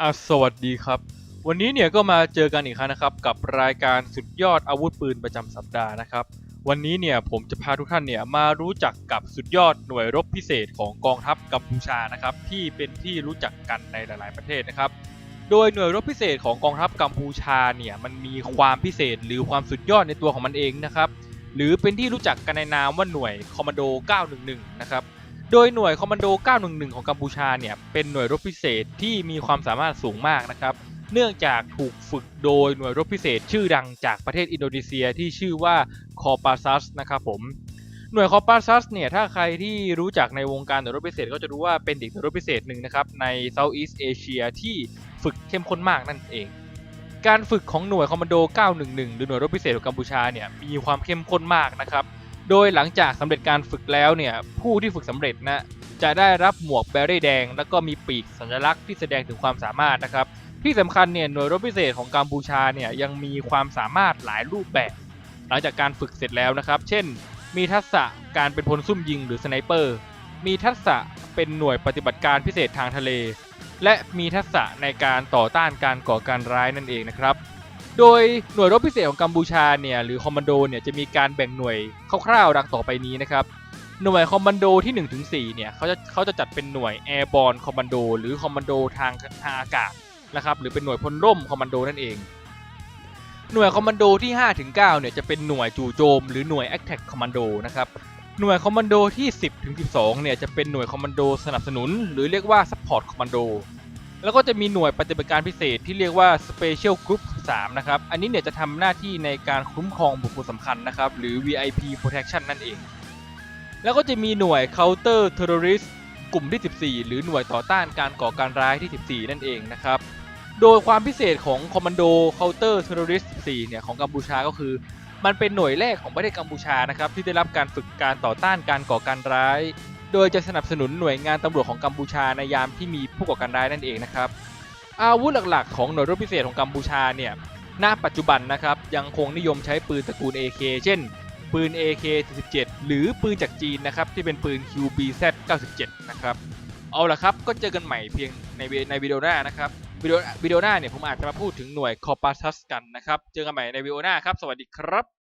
อะสวัสดีครับ วันนี้เนี่ยก็มาเจอกันอีกครั้งนะครับ กับรายการสุดยอดอาวุธปืนประจำสัปดาห์นะครับ วันนี้เนี่ยผมจะพาทุกท่านเนี่ยมารู้จักกับสุดยอดหน่วยรบพิเศษของกองทัพกัมพูชานะครับ ที่เป็นที่รู้จักกันในหลาย ๆ ประเทศนะครับ โดยหน่วยรบพิเศษของกองทัพกัมพูชาเนี่ยมันมีความพิเศษหรือความสุดยอดในตัวของมันเองนะครับ หรือเป็นที่รู้จักกันในนามว่าหน่วยคอมมานโด 911 นะครับ โดยหน่วยคอมมานโด 911 ของกัมพูชาเนี่ยเป็นหน่วยรบพิเศษที่มีความสามารถสูงมากนะครับ เนื่องจากถูกฝึกโดยหน่วยรบพิเศษชื่อดังจากประเทศอินโดนีเซียที่ชื่อว่าคอปาซัสนะครับผมหน่วยคอปาซัสเนี่ยถ้าใครที่รู้จักในวงการหน่วยรบพิเศษก็จะรู้ว่าเป็นเด็กหน่วยรบพิเศษหนึ่งนะครับใน Southeast Asia ที่ฝึกเข้มข้นมากนั่นเอง การฝึกของหน่วยคอมมานโด 911 หรือหน่วยรบพิเศษของกัมพูชาเนี่ยมีความเข้มข้นมากนะครับ โดยหลังจากสำเร็จการฝึกแล้วเนี่ยผู้ที่ฝึกสำเร็จนะจะได้รับหมวกแบรี่แดง แล้วก็มีปีกสัญลักษณ์ที่แสดงถึงความสามารถนะครับ ที่สำคัญเนี่ยหน่วยรบพิเศษของกัมพูชาเนี่ยยังมีความสามารถหลายรูปแบบ หลังจากการฝึกเสร็จแล้วนะครับ เช่น มีทักษะการเป็นพลซุ่มยิงหรือสไนเปอร์ มีทักษะเป็นหน่วยปฏิบัติการพิเศษทางทะเล และมีทักษะในการต่อต้านการก่อการร้ายนั่นเองนะครับ โดยหน่วยรบพิเศษของกัมพูชาเนี่ยหรือคอมมานโดเนี่ยจะมีการแบ่งหน่วยคร่าวๆดังต่อไปนี้นะครับหน่วยคอมมานโดที่1-4ถึง4เนี่ยเขาจะเขาจะจัดเป็นหน่วยแอร์บอลคอมมานโดหรือคอมมานโดทางทางอากาศนะครับหรือเป็นหน่วยพลร่มคอมมานโดนั่นเอง หน่วยคอมมานโดที่5ถึง9เนี่ยจะเป็นหน่วยจู่โจม หรือหน่วยแอคแท็กคอมมานโดนะครับหน่วยคอมมานโดที่ 10ถึง12 เนี่ยจะเป็นหน่วยคอมมานโดสนับสนุน หรือเรียกว่าซัพพอร์ตคอมมานโด แล้วก็จะมีหน่วยปฏิบัติการพิเศษที่เรียกว่า Special Group 3 นะครับ อันนี้เนี่ยจะทำหน้าที่ในการคุ้มครองบุคคลสำคัญนะครับ หรือ VIP Protection นั่นเอง แล้วก็จะมีหน่วย Counter Terrorist กลุ่มที่ 14 หรือหน่วยต่อต้านการก่อการร้ายที่ 14 นั่นเองนะครับ โดยความพิเศษของ Commando Counter Terrorist 14 เนี่ยของกัมพูชาก็คือ มันเป็นหน่วยแรกของประเทศกัมพูชานะครับที่ได้รับการฝึกการต่อต้านการก่อการร้าย โดยจะสนับสนุนหน่วยงานตำรวจของกัมพูชาในยามที่มีผู้ก่อการร้ายนั่นเองนะครับ อาวุธหลักๆ ของหน่วยรบพิเศษของกัมพูชาเนี่ยณปัจจุบันนะครับยังคงนิยมใช้ปืนตระกูล AK เช่น ปืน AK-47 หรือปืนจากจีนนะครับที่เป็นปืน QBZ-97 นะครับเอาละครับก็เจอกันใหม่เพียงในในวิดีโอหน้านะครับวิดีโอวิดีโอหน้าเนี่ยผมอาจจะมาพูดถึงหน่วยคอปาซัสกันนะครับ เจอกันใหม่ในวิดีโอหน้าครับ สวัสดีครับ